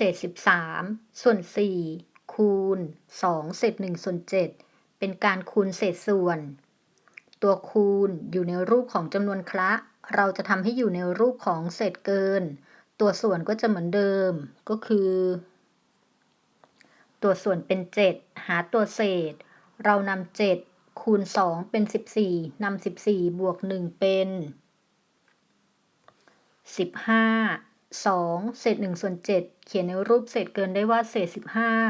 เศษ 13 ส่วน 4 คูณ 2 เศษ1ส่วน 7 เป็นการคูณเศษส่วน ตัวคูณอยู่ในรูปของจำนวนคละ เราจะทำให้อยู่ในรูปของเศษเกิน ตัวส่วนก็จะเหมือนเดิม ก็คือ ตัวส่วนเป็น 7 หาตัวเศษ เรานำ7คูณ 2 เป็น 14นำ14 บวก 1 เป็น 15 2 เศษ1ส่วน7 เขียนในรูปเศษเกินได้ว่าเศษ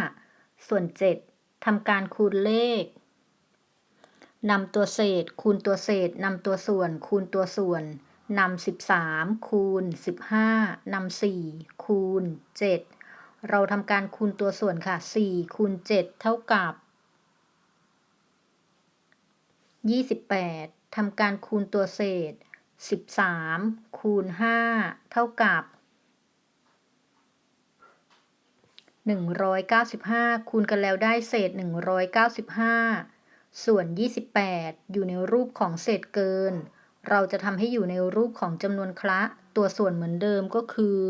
15 ส่วน 7 ทำการคูณเลขนำตัวเศษ คูณตัวเศษนำตัวส่วน คูณตัวส่วนนำ13 คูณ 15นำ4คูณ 7 เราทำการคูณตัวส่วนค่ะ 4 คูณ 7 เท่ากับ 28ทำการคูณตัวเศษ 13 คูณ 5 เท่ากับ 195 คูณกันแล้วได้เศษ 195 ส่วน 28 อยู่ในรูปของเศษเกิน เราจะทำให้อยู่ในรูปของจำนวนคละ ตัวส่วนเหมือนเดิมก็คือ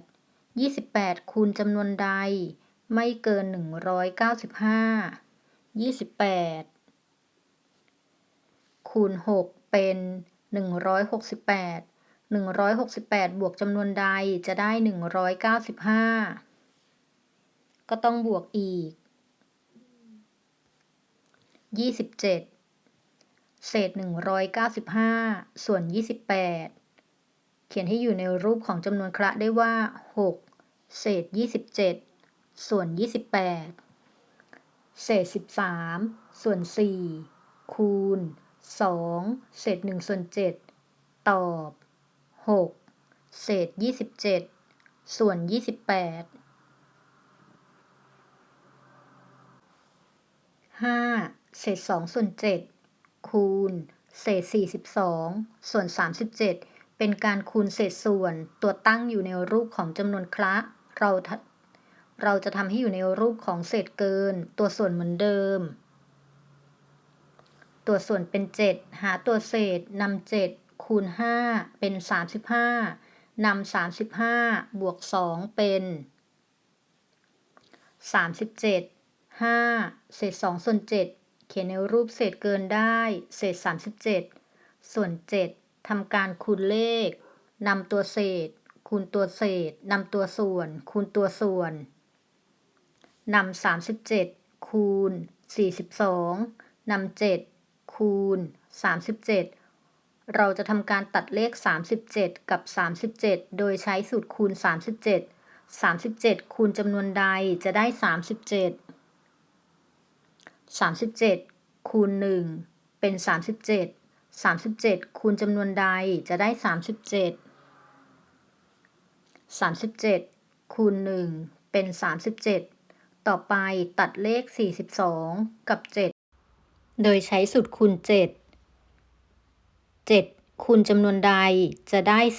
28 28 คูณจำนวนใด ไม่เกิน 195 28 คูณ 6 เป็น 168 168 บวกจำนวนใดจะได้ 195 ก็ต้องบวกอีก 27 เศษ 195 ส่วน 28 เขียนให้อยู่ในรูปของจำนวนคละได้ว่า 6 เศษ 27 ส่วน 28 เศษ 13 ส่วน 4 คูณ 2 เศษ1ส่วน 7 ตอบ 6เศษ27ส่วน28 5เศษ2ส่วน7คูณ เศษ42ส่วน37เป็นการคูณเศษส่วนตัวตั้งอยู่ในรูปของจำนวนคละเราเราจะทำให้อยู่ในรูปของเศษเกิน ตัวส่วนเหมือนเดิม ตัวส่วนเป็น 7 หาตัวเศษนำ7 คูณ 5 เป็น 35นำ35 บวก 2 เป็น 37 5 เศษ 2 ส่วน 7 เขียนในรูปเศษเกินได้ เศษ 37 ส่วน 7ทำการคูณเลขนำตัวเศษ คูณตัวเศษนำตัวส่วน คูณตัวส่วนนำ37 คูณ 42นำ7คูณ 37 เราจะทำการตัดเลข 37 กับ 37 โดยใช้สูตรคูณ 37 37 คูณจำนวนใดจะได้ 37 37 คูณ 1 เป็น 37 37 คูณจำนวนใดจะได้ 37 37 คูณ 1 เป็น 37 ต่อไปตัดเลข 42 กับ 7 โดยใช้สูตรคูณ 7 7คูณจำนวนใดจะได้ 42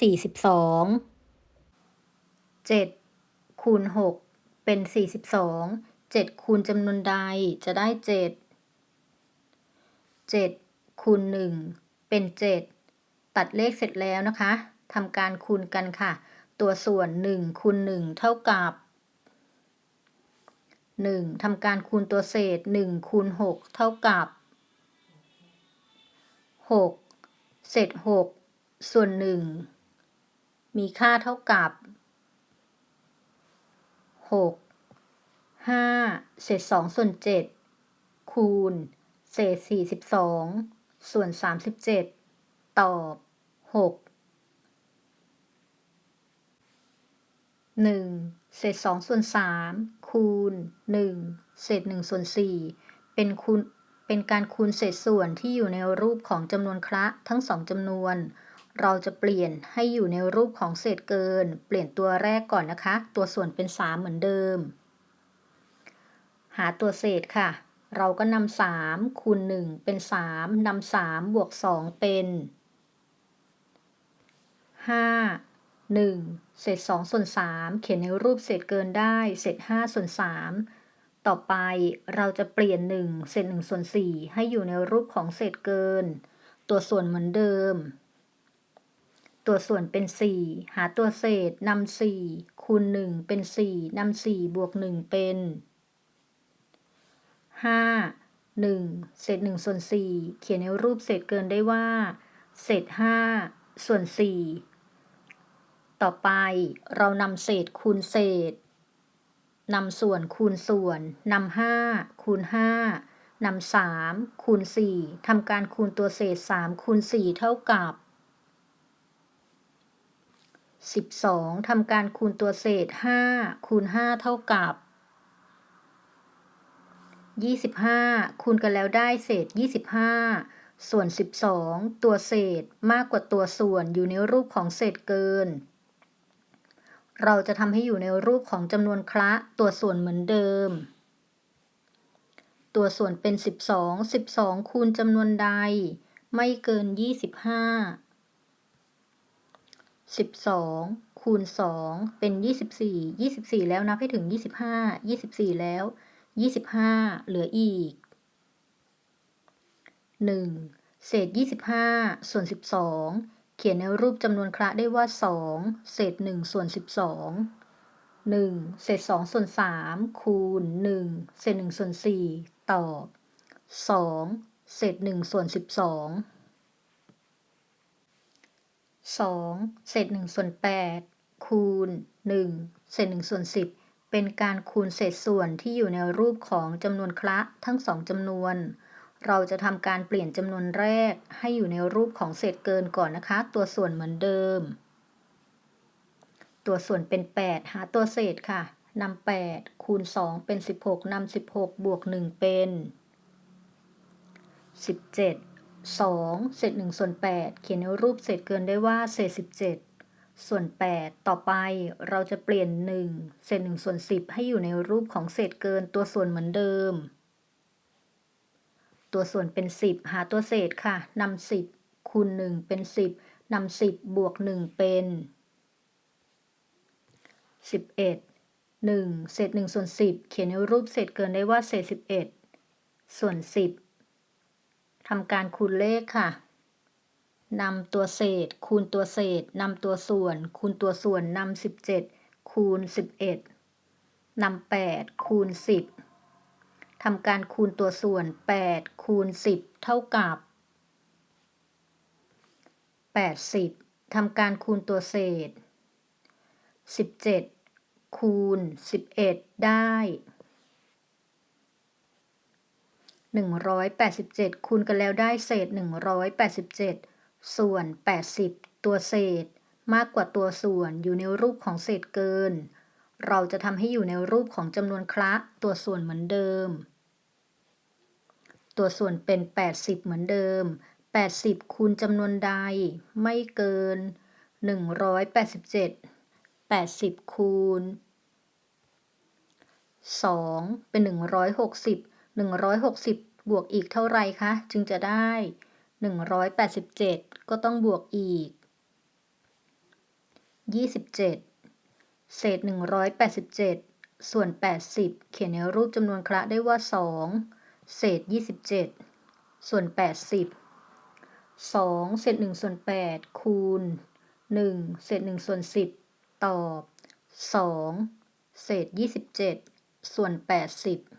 7คูณ6เป็น 42 7คูณจำนวนใดจะได้ 7 7คูณ1เป็น 7 ตัดเลขเสร็จแล้วนะคะทำการคูณกันค่ะ ตัวส่วน1คูณ1เท่ากับ 1ทำการคูณตัวเศษ1คูณ6เท่ากับ 6 เศษ6ส่วน1มีค่าเท่ากับ6 5เศษ2ส่วน7คูณ เศษ42ส่วน37ตอบ6 1เศษ2ส่วน3คูณ1เศษ1ส่วน4เป็นคูณ เป็นการคูณเศษส่วนที่อยู่ในรูปของจำนวนคละทั้งสองจำนวน เราจะเปลี่ยนให้อยู่ในรูปของเศษเกิน เปลี่ยนตัวแรกก่อนนะคะ ตัวส่วนเป็น 3 เหมือนเดิม หาตัวเศษค่ะ เราก็นำ3คูณ1เป็น 3นำ3บวก 2 เป็น 5 1 เศษ 2 ส่วน 3 เขียนในรูปเศษเกินได้ เศษ 5 ส่วน 3 ต่อไปเราจะเปลี่ยน1เศษ1ส่วน4ให้อยู่ในรูปของเศษเกิน ตัวส่วนเหมือนเดิม ตัวส่วนเป็น 4 หาตัวเศษนำ4คูณ 1 เป็น 4นำ4บวก 1 เป็น 5 1 เศษ1ส่วน4เขียนในรูปเศษเกินได้ว่า เศษ 5 ส่วน 4 ต่อไปเรานำเศษคูณเศษ นำส่วนคูณส่วนนำ5คูณ5นำ3คูณ4ทำการคูณตัวเศษ3คูณ4เท่ากับ12ทำการคูณตัวเศษ5คูณ5เท่ากับ25คูณกันแล้วได้เศษ25ส่วน12ตัวเศษมากกว่าตัวส่วนอยู่ในรูปของเศษเกิน เราจะทำให้อยู่ในรูปของจำนวนคละตัวส่วนเหมือนเดิม ตัวส่วนเป็น 12 12 คูณจำนวนใด ไม่เกิน 25 12 คูณ 2 เป็น 24 24 แล้วนับให้ถึง 25 24 แล้ว 25 เหลืออีก 1 เศษ 25 ส่วน 12 เขียนในรูปจำนวนคละได้ว่า 2 เศษ 1 ส่วน 12 1 เศษ 2 ส่วน 3 คูณ 1 เศษ 1 ส่วน 4 ตอบ 2 เศษ 1 ส่วน 12 2 เศษ 1 ส่วน 8 คูณ 1 เศษ 1 ส่วน 10 เป็นการคูณเศษส่วนที่อยู่ในรูปของจำนวนคละทั้งสองจำนวน เราจะทำการเปลี่ยนจำนวนแรกให้อยู่ในรูปของเศษเกินก่อนนะคะ ตัวส่วนเหมือนเดิม ตัวส่วนเป็น 8 หาตัวเศษค่ะนำ8คูณ 2 เป็น 16นำ16 บวก 1 เป็น 17 2 เศษ1ส่วน 8 เขียนในรูปเศษเกินได้ว่าเศษ 17 ส่วน 8 ต่อไปเราจะเปลี่ยน 1 เศษ1ส่วน 10 ให้อยู่ในรูปของเศษเกินตัวส่วนเหมือนเดิม ตัวส่วนเป็น 10 หาตัวเศษค่ะนำ10คูณ1เป็น 10นำ10 บวก 1 เป็น 11 1 เศษ1ส่วน 10 เขียนในรูปเศษเกินได้ว่าเศษ 11 ส่วน 10ทำการคูณเลขค่ะนำตัวเศษ คูณตัวเศษนำตัวส่วน คูณตัวส่วนนำ17 คูณ 11นำ8คูณ 10 ทำการคูณตัวส่วน 8 คูณ 10 เท่ากับ 80 ทำการคูณตัวเศษ 17 คูณ 11 ได้ 187 คูณกันแล้วได้เศษ 187 ส่วน 80 ตัวเศษ มากกว่าตัวส่วนอยู่ในรูปของเศษเกินเราจะทำให้อยู่ในรูปของจำนวนคละตัวส่วนเหมือนเดิม ตัวส่วนเป็น 80 เหมือนเดิม 80 คูณจำนวนใด ไม่เกิน 187 80 คูณ 2 เป็น 160 160 บวกอีกเท่าไรคะ จึงจะได้ 187 ก็ต้องบวกอีก 27เศษ 187 ส่วน 80 เขียนในรูปจำนวนคละได้ว่า 2 เศษ27ส่วน80 2เศษ1ส่วน8คูณ1เศษ1ส่วน10ตอบ2เศษ27ส่วน80